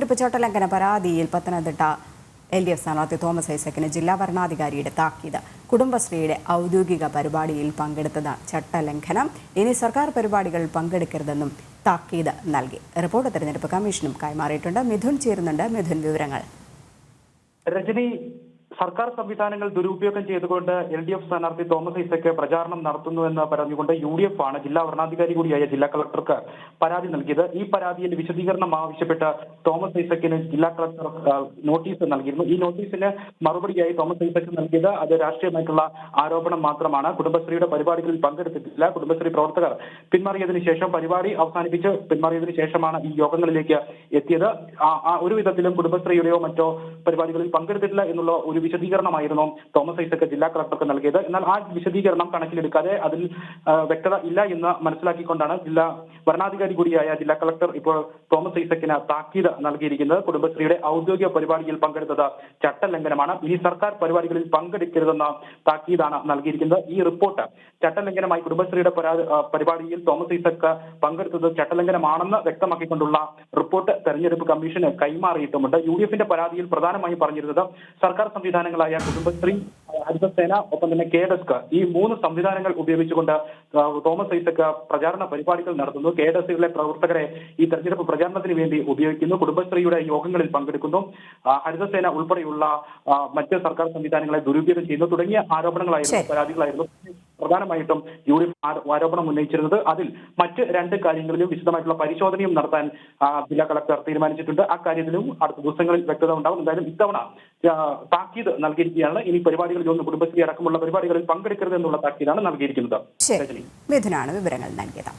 തെരഞ്ഞെടുപ്പ് ചട്ടലംഘന പരാതിയിൽ പത്തനംതിട്ട എൽ ഡി എഫ് സ്ഥാനാർത്ഥി തോമസ് ഐസക്കിന് ജില്ലാ ഭരണാധികാരിയുടെ താക്കീത് കുടുംബശ്രീയുടെ ഔദ്യോഗിക പരിപാടിയിൽ പങ്കെടുത്തത് ചട്ടലംഘനം. ഇനി സർക്കാർ പരിപാടികളിൽ പങ്കെടുക്കരുതെന്നും താക്കീത് നൽകി. റിപ്പോർട്ട് തെരഞ്ഞെടുപ്പ് കമ്മീഷനും കൈമാറിയിട്ടുണ്ട്. മിഥുൻ ചേരുന്നുണ്ട്. മിഥുൻ വിവരങ്ങൾ. രജനി സർക്കാർ സംവിധാനങ്ങൾ ദുരുപയോഗം ചെയ്തുകൊണ്ട് എൽ ഡി എഫ് സ്ഥാനാർത്ഥി തോമസ് ഐസക്ക് പ്രചാരണം നടത്തുന്നുവെന്ന് പറഞ്ഞുകൊണ്ട് യു ഡി എഫ് ആണ് ജില്ലാ ഭരണാധികാരി കൂടിയായ ജില്ലാ കളക്ടർക്ക് പരാതി നൽകിയത്. ഈ പരാതിയിൽ വിശദീകരണം ആവശ്യപ്പെട്ട് തോമസ് ഐസക്കിന് ജില്ലാ കളക്ടർ നോട്ടീസ് നൽകിയിരുന്നു. ഈ നോട്ടീസിന് മറുപടിയായി തോമസ് ഐസക്ക് നൽകിയത് അത് രാഷ്ട്രീയമായിട്ടുള്ള ആരോപണം മാത്രമാണ്. കുടുംബശ്രീയുടെ പരിപാടികളിൽ പങ്കെടുത്തിട്ടില്ല. കുടുംബശ്രീ പ്രവർത്തകർ പിന്മാറിയതിനു ശേഷം പരിപാടി അവസാനിപ്പിച്ച് പിന്മാറിയതിനു ശേഷമാണ് ഈ യോഗങ്ങളിലേക്ക് എത്തിയത്. ഒരു വിധത്തിലും കുടുംബശ്രീയുടെയോ മറ്റോ പരിപാടികളിൽ പങ്കെടുത്തിട്ടില്ല എന്നുള്ള ഒരു വിശദീകരണമായിരുന്നു തോമസ് ഐസക്ക് ജില്ലാ കളക്ടർക്ക് നൽകിയത്. എന്നാൽ ആ വിശദീകരണം കണക്കിലെടുക്കാതെ അതിൽ വ്യക്തത ഇല്ല എന്ന് മനസ്സിലാക്കിക്കൊണ്ടാണ് ജില്ലാ ഭരണാധികാരി കൂടിയായ ജില്ലാ കളക്ടർ ഇപ്പോൾ തോമസ് ഐസക്കിന് താക്കീത് നൽകിയിരിക്കുന്നത്. കുടുംബശ്രീയുടെ ഔദ്യോഗിക പരിപാടിയിൽ പങ്കെടുത്തത് ചട്ടലംഘനമാണ്. ഇനി സർക്കാർ പരിപാടികളിൽ പങ്കെടുക്കരുതെന്ന താക്കീതാണ് നൽകിയിരിക്കുന്നത്. ഈ റിപ്പോർട്ട് ചട്ടലംഘനമായി കുടുംബശ്രീയുടെ പരിപാടിയിൽ തോമസ് ഐസക്ക് പങ്കെടുത്തത് ചട്ടലംഘനമാണെന്ന് വ്യക്തമാക്കിക്കൊണ്ടുള്ള റിപ്പോർട്ട് തെരഞ്ഞെടുപ്പ് കമ്മീഷന് കൈമാറിയിട്ടുമുണ്ട്. യു ഡി എഫിന്റെ പരാതിയിൽ പ്രധാനമായും പറഞ്ഞിരുന്നത് സർക്കാർ സംവിധാനങ്ങളായ കുടുംബശ്രീ ഹരിതസേന ഒപ്പം തന്നെ കെ ഡെസ്ക് ഈ മൂന്ന് സംവിധാനങ്ങൾ ഉപയോഗിച്ചുകൊണ്ട് തോമസ് ഐസക് പ്രചാരണ പരിപാടികൾ നടത്തുന്നു. കെ ഡെസ്കിലെ പ്രവർത്തകരെ ഈ തെരഞ്ഞെടുപ്പ് പ്രചാരണത്തിന് വേണ്ടി ഉപയോഗിക്കുന്നു. കുടുംബശ്രീയുടെ യോഗങ്ങളിൽ പങ്കെടുക്കുന്നു. ഹരിതസേന ഉൾപ്പെടെയുള്ള മറ്റ് സർക്കാർ സംവിധാനങ്ങളെ ദുരുപയോഗം ചെയ്യുന്നു. തുടങ്ങിയ ആരോപണങ്ങളായിരുന്നു പരാതികളായിരുന്നു. പ്രധാനമായിട്ടും യു ഡി എഫ് ആരോപണം ഉന്നയിച്ചിരുന്നത്. അതിൽ മറ്റ് രണ്ട് കാര്യങ്ങളിലും വിശദമായിട്ടുള്ള പരിശോധനയും നടത്താൻ ജില്ലാ കളക്ടർ തീരുമാനിച്ചിട്ടുണ്ട്. ആ കാര്യത്തിലും അടുത്ത ദിവസങ്ങളിൽ വ്യക്തത ഉണ്ടാവും. എന്തായാലും ഇത്തവണ താക്കീത് നൽകിയിരിക്കുകയാണ്. ഇനി പരിപാടികളിലൊന്നും കുടുംബശ്രീ അടക്കമുള്ള പരിപാടികളിൽ പങ്കെടുക്കരുത് എന്നുള്ള താക്കീതാണ് നൽകിയിരിക്കുന്നത്. വിവരങ്ങൾ നൽകിയത്.